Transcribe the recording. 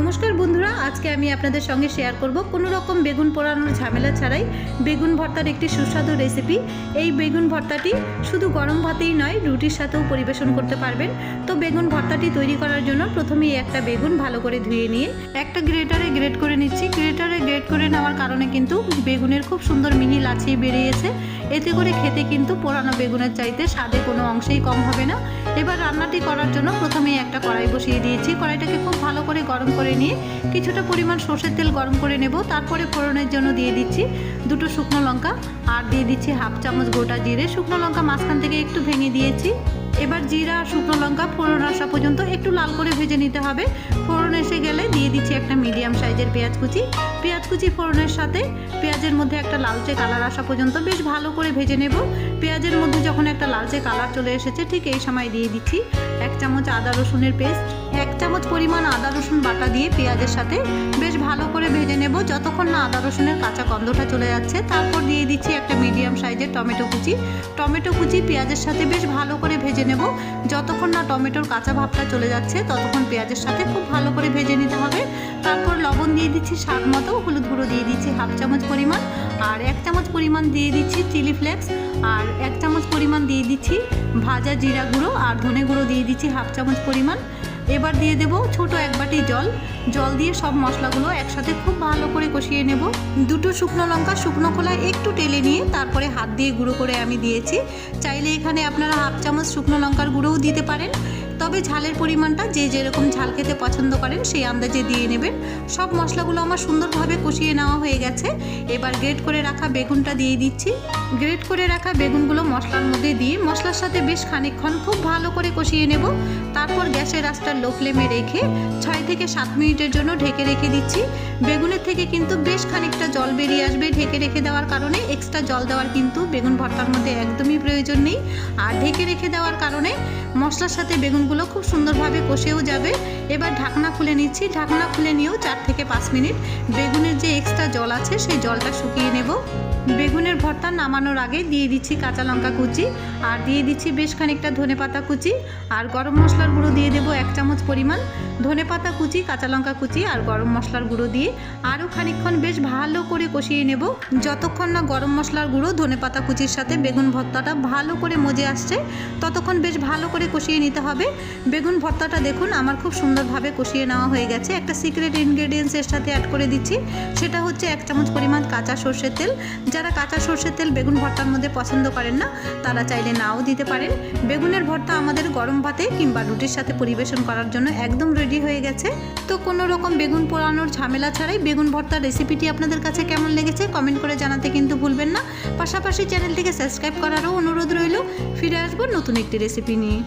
নমস্কার বন্ধুরা, আজকে আমি আপনাদের সঙ্গে শেয়ার করব কোনো রকম বেগুন পোড়ানোর ঝামেলা ছাড়াই বেগুন ভর্তার একটি সুস্বাদু রেসিপি এই বেগুন ভর্তাটি শুধু গরম ভাতেই নয়, রুটির সাথেও পরিবেশন করতে পারবেন। তো বেগুন ভর্তাটি তৈরি করার জন্য প্রথমেই একটা বেগুন ভালো করে ধুয়ে নিয়ে একটা গ্রেটারে গ্রেট করে নিচ্ছি। গ্রেটারে গ্রেট করে নেওয়ার কারণে কিন্তু বেগুনের খুব সুন্দর মিহি লাচিয়ে বেরিয়েছে। এতে করে খেতে কিন্তু পোড়ানো বেগুনের চাইতে স্বাদে কোনো অংশেই কম হবে না। এবার রান্নাটি করার জন্য প্রথমেই একটা কড়াই বসিয়ে দিয়েছি। কড়াইটাকে খুব ভালো করে গরম করে নিয়ে কিছুটা পরিমাণ সর্ষের তেল গরম করে নেব। তারপরে ফোড়নের জন্য দিয়ে দিচ্ছি দুটো শুকনো লঙ্কা আর দিয়ে দিচ্ছি হাফ চামচ গোটা জিরে। শুকনো লঙ্কা মাঝখান থেকে একটু ভেঙে দিয়েছি। এবার জিরা, শুকনো লঙ্কা, ফোড়ন আসা পর্যন্ত একটু লাল করে ভেজে নিতে হবে। ফোড়ন এসে গেলে দিয়ে দিচ্ছি একটা মিডিয়াম সাইজের পেঁয়াজ কুচি। পেঁয়াজ কুচি ফোড়নের সাথে পেঁয়াজের মধ্যে একটা লালচে কালার আসা পর্যন্ত বেশ ভালো করে ভেজে নেব। পেঁয়াজের মধ্যে যখন একটা লালচে কালার চলে এসেছে, ঠিক এই সময় দিয়ে দিচ্ছি এক চামচ আদা রসুনের পেস্ট, এক চামচ পরিমাণ আদা রসুন বাটা দিয়ে পেঁয়াজের সাথে বেশ ভালো করে ভেজে নেব। যতক্ষণ না আদা রসুনের কাঁচা গন্ধটা চলে যাচ্ছে, তারপর দিয়ে দিচ্ছি সাইজের টমেটো কুচি। টমেটো কুচি পেঁয়াজের সাথে বেশ ভালো করে ভেজে নেব। যতক্ষণ না টমেটোর কাঁচা ভাবটা চলে যাচ্ছে, ততক্ষণ পেঁয়াজের সাথে খুব ভালো করে ভেজে নিতে হবে। তারপর লবণ দিয়ে দিচ্ছি স্বাদ মতো, হলুদ গুঁড়ো দিয়ে দিচ্ছি হাফ চামচ পরিমাণ। আর এক চামচ পরিমাণ দিয়ে দিচ্ছি চিলি ফ্লেক্স। আর এক চামচ পরিমাণ দিয়ে দিচ্ছি ভাজা জিরা গুঁড়ো। আর ধনে গুঁড়ো দিয়ে দিচ্ছি হাফ চামচ পরিমাণ। এবার দিয়ে দেব ছোট এক বাটি জল। জল দিয়ে সব মশলাগুলো একসাথে খুব ভালো করে কষিয়ে নেব। দুটো শুকনো লঙ্কা, শুকনো খোলায় একটু টেলে নিয়ে তারপরে হাত দিয়ে গুঁড়ো করে আমি দিয়েছি। চাইলে এখানে আপনারা হাফ চামচ শুকনো লঙ্কার গুঁড়োও দিতে পারেন। তবে ঝালের পরিমাণটা যে যেরকম ঝাল খেতে পছন্দ করেন সেই আন্দাজে দিয়ে নেবেন। সব মশলাগুলো আমার সুন্দরভাবে কষিয়ে নেওয়া হয়ে গেছে। এবার গ্রেট করে রাখা বেগুনটা দিয়ে দিচ্ছি। গ্রেট করে রাখা বেগুনগুলো মশলার মধ্যে দিয়ে মশলার সাথে বেশ খানিকক্ষণ খুব ভালো করে কষিয়ে নেব। তারপর গ্যাসের আঁচটা লো ফ্লেমে রেখে ছয় থেকে সাত মিনিটের জন্য ঢেকে রেখে দিচ্ছি। বেগুনের থেকে কিন্তু বেশ খানিকটা জল বেরিয়ে আসবে ঢেকে রেখে দেওয়ার কারণে। এক্সট্রা জল দেওয়ার কিন্তু বেগুন ভর্তার মধ্যে একদমই প্রয়োজন নেই। আর ঢেকে রেখে দেওয়ার কারণে মশলার সাথে বেগুনগুলো খুব সুন্দরভাবে কষেও যাবে। এবার ঢাকনা খুলে নিচ্ছি। ঢাকনা খুলে নিয়েও চার থেকে পাঁচ মিনিট। বেগুনের যে এক্সট্রা জল আছে, সেই জলটা শুকিয়ে নেব। বেগুনের ভর্তা নামানোর আগে দিয়ে দিচ্ছি কাঁচা লঙ্কা কুচি, আর দিয়ে দিচ্ছি বেশ খানিকটা ধনেপাতা কুচি, আর গরম মশলার গুঁড়ো দিয়ে দেবো এক চামচ পরিমাণ। ধনেপাতা কুচি, কাঁচা লঙ্কা কুচি, আর গরম মশলার গুঁড়ো দিয়ে আরও খানিকক্ষণ বেশ ভালো করে কষিয়ে নেব। যতক্ষণ না গরম মশলার গুঁড়ো ধনেপাতা কুচির সাথে বেগুন ভর্তাটা ভালো করে মজে আসছে, ততক্ষণ বেশ ভালো করে কষিয়ে নিতে হবে। বেগুন ভর্তাটা দেখুন, আমার খুব সুন্দরভাবে কষিয়ে নেওয়া হয়ে গেছে। একটা সিক্রেট ইনগ্রেডিয়েন্টস এর সাথে অ্যাড করে দিচ্ছি, সেটা হচ্ছে এক চামচ পরিমাণ কাঁচা সর্ষের তেল। যারা কাঁচা সর্ষের তেল বেগুন ভর্তার মধ্যে পছন্দ করেন না, তারা চাইলে নাও দিতে পারেন। বেগুনের ভর্তা আমাদের গরম ভাতে কিংবা রুটির সাথে পরিবেশন করার জন্য একদম রেডি হয়ে গেছে। তো কোনো রকম বেগুন পোড়ানোর ঝামেলা ছাড়াই বেগুন ভর্তার রেসিপিটি আপনাদের কাছে কেমন লেগেছে কমেন্ট করে জানাতে কিন্তু ভুলবেন না। পাশাপাশি চ্যানেলটিকে সাবস্ক্রাইব করারও অনুরোধ রইল। ফিরে আসব নতুন একটি রেসিপি নিয়ে।